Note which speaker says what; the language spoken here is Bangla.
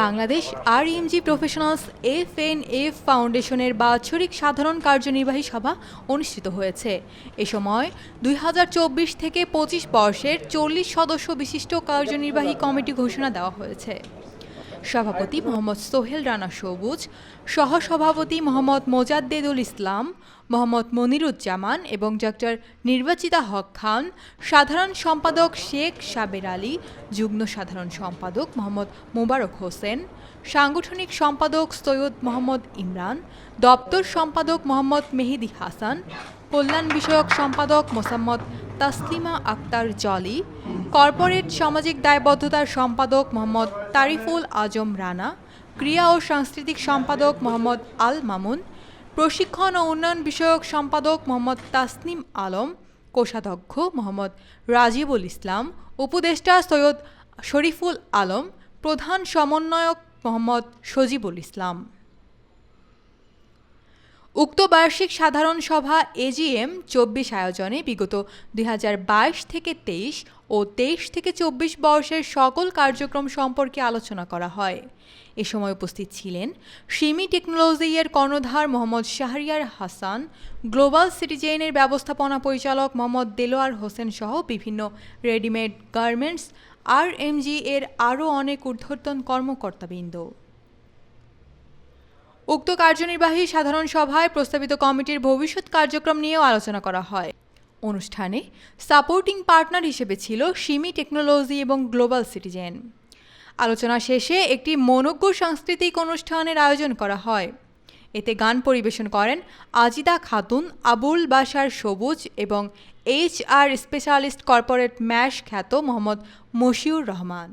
Speaker 1: বাংলাদেশ আর EMG professionals F N F ফাউন্ডেশনের বাৎসরিক সাধারণ কার্যনির্বাহী সভা অনুষ্ঠিত হয়েছে। এ সময় দুই হাজার চব্বিশ থেকে পঁচিশ বর্ষের চল্লিশ সদস্য বিশিষ্ট কার্যনির্বাহী কমিটি ঘোষণা দেওয়া হয়েছে। সভাপতি মোহাম্মদ সোহেল রানা সবুজ, সহসভাপতি মোহাম্মদ মোজাদ্দেদুল ইসলাম, মোহাম্মদ মনিরুজ্জামান এবং ডক্টর নির্বাচিতা হক খান, সাধারণ সম্পাদক শেখ সাবের আলী, যুগ্ম সাধারণ সম্পাদক মোহাম্মদ মোবারক হোসেন, সাংগঠনিক সম্পাদক সৈয়দ মোহাম্মদ ইমরান, দপ্তর সম্পাদক মোহাম্মদ মেহেদি হাসান কল্যাণ বিষয়ক সম্পাদক মোসাম্মদ তাসলিমা আক্তার জলি, কর্পোরেট সামাজিক দায়বদ্ধতার সম্পাদক মোহাম্মদ তারিফুল আজম রানা, ক্রিয়া ও সাংস্কৃতিক সম্পাদক মোহাম্মদ আল মামুন, প্রশিক্ষণ ও উন্নয়ন বিষয়ক সম্পাদক মোহাম্মদ তাসনিম আলম, কোষাধ্যক্ষ মোহাম্মদ রাজিবুল ইসলাম, উপদেষ্টা সৈয়দ শরীফুল আলম, প্রধান সমন্বয়ক মোহাম্মদ সজিবুল ইসলাম। উক্ত বার্ষিক সাধারণ সভা এজিএম চব্বিশ আয়োজনে বিগত দুই হাজার বাইশ থেকে তেইশ ও তেইশ থেকে চব্বিশ বর্ষের সকল কার্যক্রম সম্পর্কে আলোচনা করা হয়। এ সময় উপস্থিত ছিলেন সিমি টেকনোলজি এর কর্ণধার মোহাম্মদ শাহরিয়ার হাসান, গ্লোবাল সিটিজেনের ব্যবস্থাপনা পরিচালক মোহাম্মদ দেলোয়ার হোসেন সহ বিভিন্ন রেডিমেড গার্মেন্টস, আর এর আরও অনেক ঊর্ধ্বতন কর্মকর্তাবৃন্দ। উক্ত কার্যনির্বাহী সাধারণ সভায় প্রস্তাবিত কমিটির ভবিষ্যৎ কার্যক্রম নিয়েও আলোচনা করা হয়। অনুষ্ঠানে সাপোর্টিং পার্টনার হিসেবে ছিল সিমি টেকনোলজি এবং গ্লোবাল সিটিজেন। আলোচনা শেষে একটি মনোজ্ঞ সাংস্কৃতিক অনুষ্ঠানের আয়োজন করা হয়। এতে গান পরিবেশন করেন আজিদা খাতুন, আবুল বাসার সবুজ এবং H R specialist corporate mash খ্যাত মোহাম্মদ মশিউর রহমান।